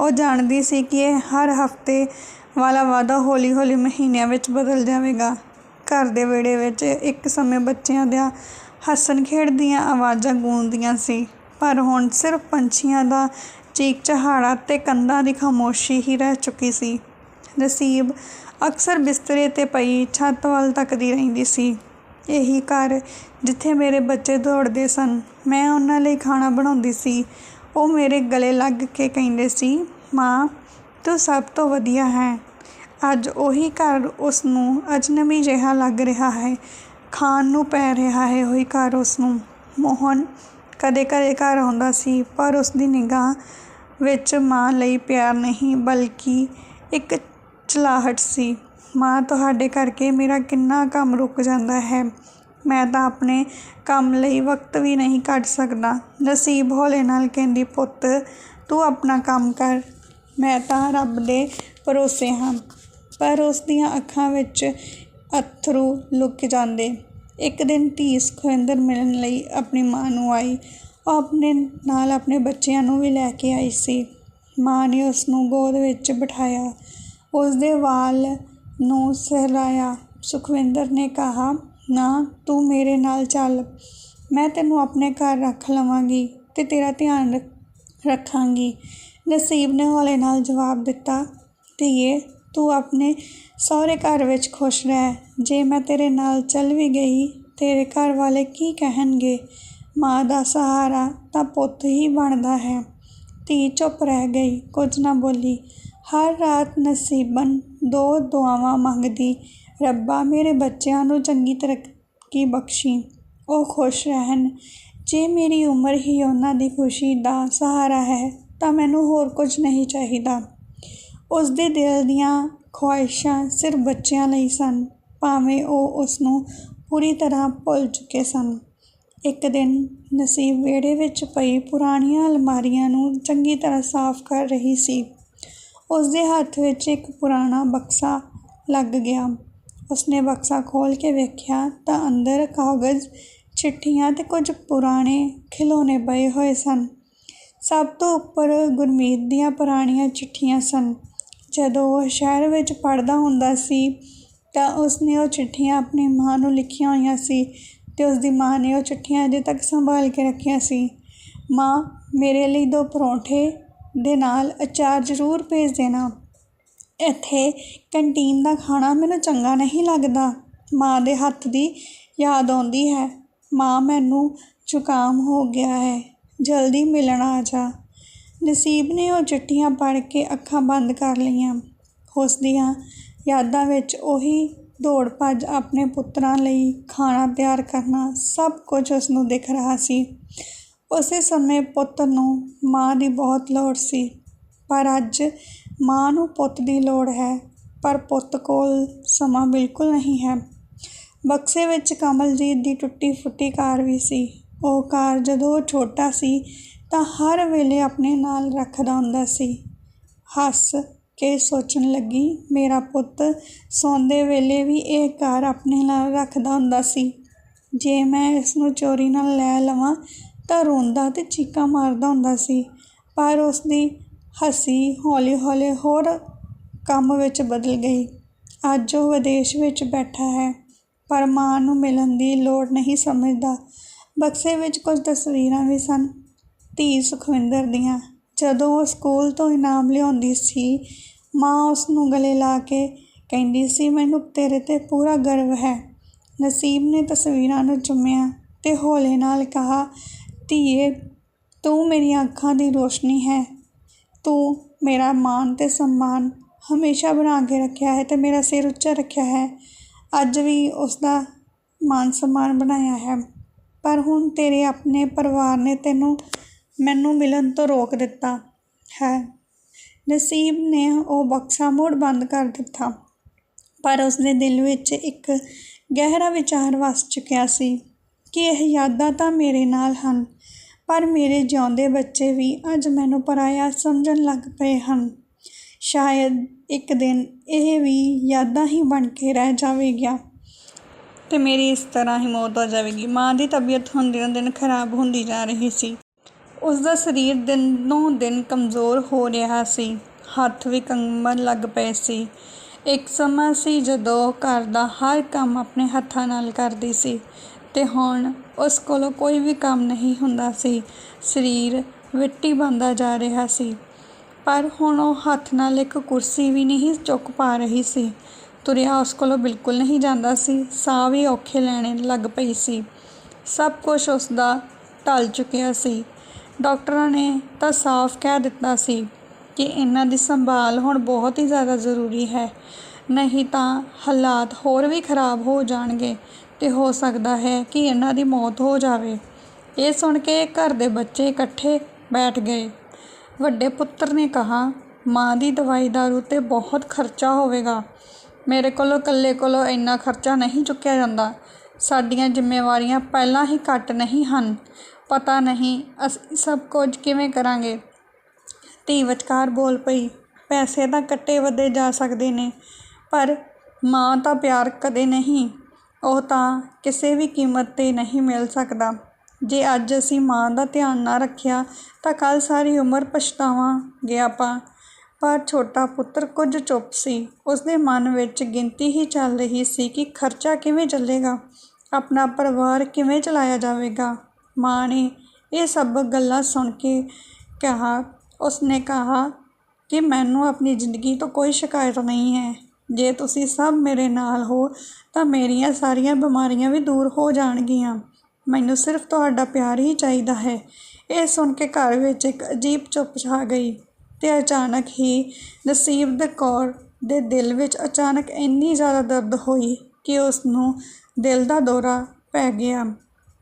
ਉਹ ਜਾਣਦੀ ਸੀ ਕਿ ਇਹ ਹਰ ਹਫ਼ਤੇ ਵਾਲਾ ਵਾਅਦਾ ਹੌਲੀ-ਹੌਲੀ ਮਹੀਨਿਆਂ ਵਿੱਚ ਬਦਲ ਜਾਵੇਗਾ। ਘਰ ਦੇ ਵਿਹੜੇ ਵਿੱਚ ਇੱਕ ਸਮੇਂ ਬੱਚਿਆਂ ਦਾ ਹੱਸਣ ਖੇਡ ਦੀਆਂ ਆਵਾਜ਼ਾਂ ਗੂੰਜਦੀਆਂ ਸੀ, ਪਰ ਹੁਣ ਸਿਰਫ ਪੰਛੀਆਂ ਦਾ ਚੀਕ ਚਹਾੜਾ ਤੇ ਕੰਧਾਂ ਦੀ ਖਾਮੋਸ਼ੀ ਹੀ ਰਹਿ ਚੁੱਕੀ ਸੀ। ਨਸੀਬ ਅਕਸਰ ਬਿਸਤਰੇ 'ਤੇ ਪਈ ਛੱਤ ਵੱਲ ਤੱਕਦੀ ਰਹਿੰਦੀ ਸੀ। ਇਹੀ ਘਰ ਜਿੱਥੇ ਮੇਰੇ ਬੱਚੇ ਦੌੜਦੇ ਸਨ, ਮੈਂ ਉਹਨਾਂ ਲਈ ਖਾਣਾ ਬਣਾਉਂਦੀ ਸੀ। ਉਹ ਮੇਰੇ ਗਲੇ ਲੱਗ ਕੇ ਕਹਿੰਦੇ ਸੀ, ਮਾਂ, ਤੂੰ ਸਭ ਤੋਂ ਵਧੀਆ ਹੈ। ਅੱਜ ਉਹੀ ਘਰ ਉਸ ਨੂੰ ਅਜਨਬੀ ਜਿਹਾ ਲੱਗ ਰਿਹਾ ਹੈ। ਖਾਣ ਨੂੰ ਪੈ ਰਿਹਾ ਹੈ ਉਹੀ ਘਰ ਉਸ ਨੂੰ ਮੋਹਨ ਕਦੇ ਕਦੇ ਘਰ ਆਉਂਦਾ ਸੀ, ਪਰ ਉਸ ਦੀ ਨਿਗਾਹ ਵਿੱਚ ਮਾਂ ਲਈ ਪਿਆਰ ਨਹੀਂ, ਬਲਕਿ ਇੱਕ ਚਲਾਹਟ ਸੀ। ਮਾਂ, ਤੁਹਾਡੇ ਕਰਕੇ ਮੇਰਾ ਕਿੰਨਾ ਕੰਮ ਰੁਕ ਜਾਂਦਾ ਹੈ। ਮੈਂ ਤਾਂ ਆਪਣੇ ਕੰਮ ਲਈ ਵਕਤ ਵੀ ਨਹੀਂ ਕੱਢ ਸਕਦਾ। ਨਸੀਬ ਹੌਲੇ ਨਾਲ ਕਹਿੰਦੀ, ਪੁੱਤ, ਤੂੰ ਆਪਣਾ ਕੰਮ ਕਰ। ਮੈਂ ਤਾਂ ਰੱਬ ਦੇ ਭਰੋਸੇ ਹਾਂ, ਪਰ ਉਸ ਦੀਆਂ ਅੱਖਾਂ ਵਿੱਚ ਅਥਰੂ ਲੁਕ ਜਾਂਦੇ। ਇੱਕ ਦਿਨ ਧੀ ਸੁਖਵਿੰਦਰ ਮਿਲਣ ਲਈ ਆਪਣੀ ਮਾਂ ਨੂੰ ਆਈ। ਉਹ ਆਪਣੇ ਨਾਲ ਆਪਣੇ ਬੱਚਿਆਂ ਨੂੰ ਵੀ ਲੈ ਕੇ ਆਈ ਸੀ। ਮਾਂ ਨੇ ਉਸ ਨੂੰ ਗੋਦ ਵਿੱਚ ਬਿਠਾਇਆ। ਉਸ ਦੇ ਵਾਲ ਨੂੰ ਸਹਿਲਾਇਆ ਸੁਖਵਿੰਦਰ ਨੇ ਕਿਹਾ ਨਾ, ਤੂੰ ਮੇਰੇ ਨਾਲ ਚੱਲ। ਮੈਂ ਤੈਨੂੰ ਆਪਣੇ ਘਰ ਰੱਖ ਲਵਾਂਗੀ ਤੇ ਤੇਰਾ ਧਿਆਨ ਰੱਖਾਂਗੀ। ਨਸੀਬ ਨੇ ਹੌਲੇ ਨਾਲ ਜਵਾਬ ਦਿੱਤਾ, ਧੀਏ, ਤੂੰ ਆਪਣੇ ਸਹੁਰੇ ਘਰ ਵਿੱਚ ਖੁਸ਼ ਰਹਿ। ਜੇ ਮੈਂ ਤੇਰੇ ਨਾਲ ਚੱਲ ਵੀ ਗਈ, ਤੇਰੇ ਘਰ ਵਾਲੇ ਕੀ ਕਹਿਣਗੇ? ਮਾਂ ਦਾ ਸਹਾਰਾ ਤਾਂ ਪੁੱਤ ਹੀ ਬਣਦਾ ਹੈ। ਧੀ ਚੁੱਪ ਰਹਿ ਗਈ, ਕੁਝ ਨਾ ਬੋਲੀ। ਹਰ ਰਾਤ ਨਸੀਬਨ ਦੋ ਦੁਆਵਾਂ ਮੰਗਦੀ ਰੱਬਾ, ਮੇਰੇ ਬੱਚਿਆਂ ਨੂੰ ਚੰਗੀ ਤਰੱਕੀ ਬਖਸ਼ੀ। ਉਹ ਖੁਸ਼ ਰਹਿਣ। ਜੇ ਮੇਰੀ ਉਮਰ ਹੀ ਉਹਨਾਂ ਦੀ ਖੁਸ਼ੀ ਦਾ ਸਹਾਰਾ ਹੈ, ਤਾਂ ਮੈਨੂੰ ਹੋਰ ਕੁਝ ਨਹੀਂ ਚਾਹੀਦਾ। ਉਸ ਦੇ ਦਿਲ ਦੀਆਂ ਖੁਆਇਸ਼ਾਂ ਸਿਰਫ ਬੱਚਿਆਂ ਲਈ ਸਨ, ਭਾਵੇਂ ਉਹ ਉਸ ਨੂੰ ਪੂਰੀ ਤਰ੍ਹਾਂ ਭੁੱਲ ਚੁੱਕੇ ਸਨ। ਇੱਕ ਦਿਨ ਨਸੀਬ ਵਿਹੜੇ ਵਿੱਚ ਪਈ ਪੁਰਾਣੀਆਂ ਅਲਮਾਰੀਆਂ ਨੂੰ ਚੰਗੀ ਤਰ੍ਹਾਂ ਸਾਫ਼ ਕਰ ਰਹੀ ਸੀ। ਉਸ ਦੇ ਹੱਥ ਵਿੱਚ ਇੱਕ ਪੁਰਾਣਾ ਬਕਸਾ ਲੱਗ ਗਿਆ। ਉਸਨੇ ਬਕਸਾ ਖੋਲ੍ਹ ਕੇ ਵੇਖਿਆ ਤਾਂ ਅੰਦਰ ਕਾਗਜ਼, ਚਿੱਠੀਆਂ ਅਤੇ ਕੁਝ ਪੁਰਾਣੇ ਖਿਡੌਣੇ ਪਏ ਹੋਏ ਸਨ। ਸਭ ਤੋਂ ਉੱਪਰ ਗੁਰਮੀਤ ਦੀਆਂ ਪੁਰਾਣੀਆਂ ਚਿੱਠੀਆਂ ਸਨ। ਜਦੋਂ ਉਹ ਸ਼ਹਿਰ ਵਿੱਚ ਪੜ੍ਹਦਾ ਹੁੰਦਾ ਸੀ ਤਾਂ ਉਸਨੇ ਉਹ ਚਿੱਠੀਆਂ ਆਪਣੀ ਮਾਂ ਨੂੰ ਲਿਖੀਆਂ ਹੋਈਆਂ ਸੀ ਅਤੇ ਉਸਦੀ ਮਾਂ ਨੇ ਉਹ ਚਿੱਠੀਆਂ ਅਜੇ ਤੱਕ ਸੰਭਾਲ ਕੇ ਰੱਖੀਆਂ ਸੀ। ਮਾਂ, ਮੇਰੇ ਲਈ ਦੋ ਪਰੌਂਠੇ ਦੇ ਨਾਲ ਅਚਾਰ ਜ਼ਰੂਰ ਭੇਜ ਦੇਣਾ। ਇੱਥੇ ਕੰਟੀਨ ਦਾ ਖਾਣਾ ਮੈਨੂੰ ਚੰਗਾ ਨਹੀਂ ਲੱਗਦਾ। ਮਾਂ ਦੇ ਹੱਥ ਦੀ ਯਾਦ ਆਉਂਦੀ ਹੈ। ਮਾਂ ਮੈਨੂੰ ਜ਼ੁਕਾਮ ਹੋ ਗਿਆ ਹੈ। ਜਲਦੀ ਮਿਲਣ ਆ ਜਾ। ਨਸੀਬ ਨੇ ਉਹ ਚਿੱਠੀਆਂ ਪੜ੍ਹ ਕੇ ਅੱਖਾਂ ਬੰਦ ਕਰ ਲਈਆਂ। ਉਸ ਦੀਆਂ ਯਾਦਾਂ ਵਿੱਚ ਉਹੀ ਦੌੜ ਭੱਜ ਆਪਣੇ ਪੁੱਤਰਾਂ ਲਈ ਖਾਣਾ ਤਿਆਰ ਕਰਨਾ ਸਭ ਕੁਝ ਉਸ ਨੂੰ ਦਿਖ ਰਿਹਾ ਸੀ। ਉਸੇ ਸਮੇਂ ਪੁੱਤ ਨੂੰ ਮਾਂ ਦੀ ਬਹੁਤ ਲੋੜ ਸੀ। ਪਰ ਅੱਜ ਮਾਂ ਨੂੰ ਪੁੱਤ ਦੀ ਲੋੜ ਹੈ, ਪਰ ਪੁੱਤ ਕੋਲ ਸਮਾਂ ਬਿਲਕੁਲ ਨਹੀਂ ਹੈ। ਬਕਸੇ ਵਿੱਚ ਕਮਲਜੀਤ ਦੀ ਟੁੱਟੀ ਫੁੱਟੀ ਕਾਰ ਵੀ ਸੀ। ਉਹ ਕਾਰ ਜਦੋਂ ਛੋਟਾ ਸੀ, ਤਾਂ ਹਰ ਵੇਲੇ ਆਪਣੇ ਨਾਲ ਰੱਖਦਾ ਹੁੰਦਾ ਸੀ। ਹੱਸ ਕੇ ਸੋਚਣ ਲੱਗੀ, ਮੇਰਾ ਪੁੱਤ ਸੌਂਦੇ ਵੇਲੇ ਵੀ ਇਹ ਕਾਰ ਆਪਣੇ ਨਾਲ ਰੱਖਦਾ ਹੁੰਦਾ ਸੀ। ਜੇ ਮੈਂ ਇਸ ਨੂੰ ਚੋਰੀ ਨਾਲ ਲੈ ਲਵਾਂ, ਤਾਂ ਰੋਂਦਾ ਤੇ ਚੀਕਾਂ ਮਾਰਦਾ ਹੁੰਦਾ ਸੀ, ਪਰ ਉਸ ਦੀ ਹੱਸੀ ਹੌਲੀ ਹੌਲੀ ਹੋਰ ਕੰਮ ਵਿੱਚ ਬਦਲ ਗਈ। ਅੱਜ ਉਹ ਵਿਦੇਸ਼ ਵਿੱਚ ਬੈਠਾ ਹੈ, ਪਰ ਮਾਂ ਨੂੰ ਮਿਲਣ ਦੀ ਲੋੜ ਨਹੀਂ ਸਮਝਦਾ। ਬਕਸੇ ਵਿੱਚ ਕੁਝ ਤਸਵੀਰਾਂ ਵੀ ਸਨ। ਧੀ ਸੁਖਵਿੰਦਰ ਦੀਆਂ। ਜਦੋਂ ਉਹ ਸਕੂਲ ਤੋਂ ਇਨਾਮ ਲਿਆਉਂਦੀ ਸੀ, ਮਾਂ ਉਸ ਨੂੰ ਗਲੇ ਲਾ ਕੇ ਕਹਿੰਦੀ ਸੀ, ਮੈਨੂੰ ਤੇਰੇ 'ਤੇ ਪੂਰਾ ਗਰਵ ਹੈ। ਨਸੀਬ ਨੇ ਤਸਵੀਰਾਂ ਨੂੰ ਚੁੰਮਿਆ ਤੇ ਹੌਲੇ ਨਾਲ ਕਿਹਾ, ਧੀਏ, ਤੂੰ ਮੇਰੀਆਂ ਅੱਖਾਂ ਦੀ ਰੋਸ਼ਨੀ ਹੈ। ਤੂੰ ਮੇਰਾ ਮਾਣ ਅਤੇ ਸਨਮਾਨ ਹਮੇਸ਼ਾ ਬਣਾ ਕੇ ਰੱਖਿਆ ਹੈ ਅਤੇ ਮੇਰਾ ਸਿਰ ਉੱਚਾ ਰੱਖਿਆ ਹੈ। ਅੱਜ ਵੀ ਉਸ ਦਾ ਮਾਨ ਸਨਮਾਨ ਬਣਾਇਆ ਹੈ। ਪਰ ਹੁਣ ਤੇਰੇ ਆਪਣੇ ਪਰਿਵਾਰ ਨੇ ਤੈਨੂੰ ਮੈਨੂੰ ਮਿਲਣ ਤੋਂ ਰੋਕ ਦਿੱਤਾ ਹੈ। ਨਸੀਬ ਨੇ ਉਹ ਬਕਸਾ ਮੋੜ ਬੰਦ ਕਰ ਦਿੱਤਾ। ਪਰ ਉਸਦੇ ਦਿਲ ਵਿੱਚ ਇੱਕ ਗਹਿਰਾ ਵਿਚਾਰ ਵਸ ਚੁੱਕਿਆ ਸੀ ਕਿ ਇਹ ਯਾਦਾਂ ਤਾਂ ਮੇਰੇ ਨਾਲ ਹਨ। ਪਰ ਮੇਰੇ ਜਿਉਂਦੇ ਬੱਚੇ ਵੀ ਅੱਜ ਮੈਨੂੰ ਪਰਾਇਆ ਸਮਝਣ ਲੱਗ ਪਏ ਹਨ। ਸ਼ਾਇਦ ਇੱਕ ਦਿਨ ਇਹ ਵੀ ਯਾਦਾਂ ਹੀ ਬਣ ਕੇ ਰਹਿ ਜਾਵੇਗਾ ਤੇ ਮੇਰੀ ਇਸ ਤਰ੍ਹਾਂ ਹੀ ਮੌਤ ਹੋ ਜਾਵੇਗੀ। ਮਾਂ ਦੀ ਤਬੀਅਤ ਹੁਣ ਦਿਨੋਂ ਦਿਨ ਖਰਾਬ ਹੁੰਦੀ ਜਾ ਰਹੀ ਸੀ। ਉਸ ਦਾ ਸਰੀਰ ਦਿਨੋਂ ਦਿਨ ਕਮਜ਼ੋਰ ਹੋ ਰਿਹਾ ਸੀ। ਹੱਥ ਵੀ ਕੰਬਣ ਲੱਗ ਪਏ ਸੀ। ਇੱਕ ਸਮਾਂ ਸੀ ਜਦੋਂ ਘਰ ਦਾ ਹਰ ਕੰਮ ਆਪਣੇ ਹੱਥਾਂ ਨਾਲ ਕਰਦੀ ਸੀ ਤੇ ਹੁਣ ਉਸ ਕੋਲੋਂ ਕੋਈ ਵੀ ਕੰਮ ਨਹੀਂ ਹੁੰਦਾ ਸੀ। ਸਰੀਰ ਮਿੱਟੀ ਬਣਦਾ ਜਾ ਰਿਹਾ ਸੀ। ਪਰ ਹੁਣ ਉਹ ਹੱਥ ਨਾਲ ਇੱਕ ਕੁਰਸੀ ਵੀ ਨਹੀਂ ਚੁੱਕ ਪਾ ਰਹੀ ਸੀ। ਤੁਰਿਆ ਉਸ ਕੋਲੋਂ ਬਿਲਕੁਲ ਨਹੀਂ ਜਾਂਦਾ ਸੀ। ਸਾਹ ਵੀ ਔਖੇ ਲੈਣੇ ਲੱਗ ਪਈ ਸੀ। ਸਭ ਕੁਝ ਉਸ ਦਾ ਢਲ ਚੁੱਕਿਆ ਸੀ। ਡਾਕਟਰਾਂ ਨੇ ਤਾਂ ਸਾਫ਼ ਕਹਿ ਦਿੱਤਾ ਸੀ ਕਿ ਇਹਨਾਂ ਦੀ ਸੰਭਾਲ ਹੁਣ ਬਹੁਤ ਹੀ ਜ਼ਿਆਦਾ ਜ਼ਰੂਰੀ ਹੈ। ਨਹੀਂ ਤਾਂ ਹਾਲਾਤ ਹੋਰ ਵੀ ਖਰਾਬ ਹੋ ਜਾਣਗੇ। ਤੇ ਹੋ ਸਕਦਾ ਹੈ ਕਿ ਇਹਨਾਂ ਦੀ ਮੌਤ ਹੋ ਜਾਵੇ। ਇਹ ਸੁਣ ਕੇ ਘਰ ਦੇ ਬੱਚੇ ਇਕੱਠੇ ਬੈਠ ਗਏ। ਵੱਡੇ ਪੁੱਤਰ ਨੇ ਕਿਹਾ, ਮਾਂ ਦੀ ਦਵਾਈ ਦਾਰੂ ਤੇ ਬਹੁਤ ਖਰਚਾ ਹੋਵੇਗਾ। ਮੇਰੇ ਕੋਲੋਂ ਇਕੱਲੇ ਕੋਲੋਂ ਇੰਨਾ ਖਰਚਾ ਨਹੀਂ ਚੁੱਕਿਆ ਜਾਂਦਾ। ਸਾਡੀਆਂ ਜ਼ਿੰਮੇਵਾਰੀਆਂ ਪਹਿਲਾਂ ਹੀ ਘੱਟ ਨਹੀਂ ਹਨ। ਪਤਾ ਨਹੀਂ ਅਸੀਂ ਸਭ ਕੁਝ ਕਿਵੇਂ ਕਰਾਂਗੇ। ਧੀ ਵਿਚਕਾਰ ਬੋਲ ਪਈ, ਪੈਸੇ ਤਾਂ ਕੱਟੇ ਵਧੇ ਜਾ ਸਕਦੇ ਨੇ, ਪਰ ਮਾਂ ਤਾਂ ਪਿਆਰ ਕਦੇ ਨਹੀਂ। ਉਹ ਤਾਂ ਕਿਸੇ ਵੀ ਕੀਮਤ 'ਤੇ ਨਹੀਂ ਮਿਲ ਸਕਦਾ। ਜੇ ਅੱਜ ਅਸੀਂ ਮਾਂ ਦਾ ਧਿਆਨ ਨਾ ਰੱਖਿਆ, ਤਾਂ ਕੱਲ੍ਹ ਸਾਰੀ ਉਮਰ ਪਛਤਾਵਾਂਗੇ ਆਪਾਂ। ਪਰ ਛੋਟਾ ਪੁੱਤਰ ਕੁਝ ਚੁੱਪ ਸੀ। ਉਸਦੇ ਮਨ ਵਿੱਚ ਗਿਣਤੀ ਹੀ ਚੱਲ ਰਹੀ ਸੀ ਕਿ ਖਰਚਾ ਕਿਵੇਂ ਚੱਲੇਗਾ, ਆਪਣਾ ਪਰਿਵਾਰ ਕਿਵੇਂ ਚਲਾਇਆ ਜਾਵੇਗਾ। ਮਾਂ ਨੇ ਇਹ ਸਭ ਗੱਲਾਂ ਸੁਣ ਕੇ ਕਿਹਾ। ਉਸਨੇ ਕਿਹਾ ਕਿ ਮੈਨੂੰ ਆਪਣੀ ਜ਼ਿੰਦਗੀ ਤੋਂ ਕੋਈ ਸ਼ਿਕਾਇਤ ਨਹੀਂ ਹੈ। ਜੇ ਤੁਸੀਂ ਸਭ ਮੇਰੇ ਨਾਲ ਹੋ, ਤਾਂ ਮੇਰੀਆਂ ਸਾਰੀਆਂ ਬਿਮਾਰੀਆਂ ਵੀ ਦੂਰ ਹੋ ਜਾਣਗੀਆਂ। ਮੈਨੂੰ ਸਿਰਫ ਤੁਹਾਡਾ ਪਿਆਰ ਹੀ ਚਾਹੀਦਾ ਹੈ। ਇਹ ਸੁਣ ਕੇ ਘਰ ਵਿੱਚ ਇੱਕ ਅਜੀਬ ਚੁੱਪ ਛਾ ਗਈ ਤੇ ਅਚਾਨਕ ਹੀ ਨਸੀਬ ਦੇ ਕੌਰ ਦੇ ਦਿਲ ਵਿੱਚ ਅਚਾਨਕ ਇੰਨੀ ਜ਼ਿਆਦਾ ਦਰਦ ਹੋਈ ਕਿ ਉਸ ਨੂੰ ਦਿਲ ਦਾ ਦੌਰਾ ਪੈ ਗਿਆ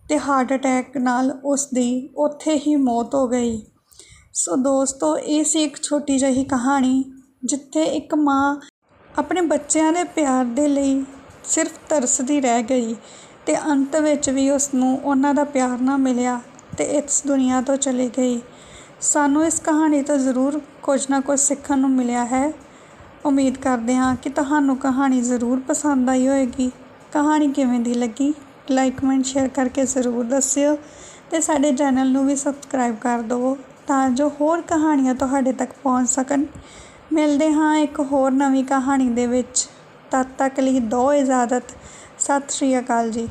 ਤੇ ਹਾਰਟ ਅਟੈਕ ਨਾਲ ਉਸ ਦੀ ਉੱਥੇ ਹੀ ਮੌਤ ਹੋ ਗਈ। ਸੋ ਦੋਸਤੋ, ਇਹ ਸੀ ਇੱਕ ਛੋਟੀ ਜਿਹੀ ਕਹਾਣੀ ਜਿੱਥੇ ਇੱਕ ਮਾਂ ਆਪਣੇ ਬੱਚਿਆਂ ਦੇ ਪਿਆਰ ਦੇ ਲਈ ਸਿਰਫ ਤਰਸਦੀ ਰਹਿ ਗਈ ਤੇ ਅੰਤ ਵਿੱਚ ਵੀ ਉਸ ਨੂੰ ਉਹਨਾਂ ਦਾ ਪਿਆਰ ਨਾ ਮਿਲਿਆ ਤੇ ਇਸ ਦੁਨੀਆ ਤੋਂ ਚਲੀ ਗਈ। ਸਾਨੂੰ ਇਸ ਕਹਾਣੀ ਤੋਂ ਜ਼ਰੂਰ ਕੁਝ ਨਾ ਕੁਝ ਸਿੱਖਣ ਨੂੰ ਮਿਲਿਆ ਹੈ। ਉਮੀਦ ਕਰਦੇ ਹਾਂ ਕਿ ਤੁਹਾਨੂੰ ਕਹਾਣੀ ਜ਼ਰੂਰ ਪਸੰਦ ਆਈ ਹੋਵੇਗੀ। ਕਹਾਣੀ ਕਿਵੇਂ ਦੀ ਲੱਗੀ? ਲਾਈਕ, ਕਮੈਂਟ, ਸ਼ੇਅਰ ਕਰਕੇ ਜ਼ਰੂਰ ਦੱਸਿਓ ਤੇ ਸਾਡੇ ਚੈਨਲ ਨੂੰ ਵੀ ਸਬਸਕ੍ਰਾਈਬ ਕਰ ਦਿਓ ਤਾਂ ਜੋ ਹੋਰ ਕਹਾਣੀਆਂ ਤੁਹਾਡੇ ਤੱਕ ਪਹੁੰਚ ਸਕਣ। ਮਿਲਦੇ ਹਾਂ ਇੱਕ ਹੋਰ ਨਵੀਂ ਕਹਾਣੀ ਦੇ ਵਿੱਚ। ਤਦ ਤੱਕ ਲਈ ਦੋ ਇਜਾਜ਼ਤ। ਸਤਿ ਸ਼੍ਰੀ ਅਕਾਲ ਜੀ।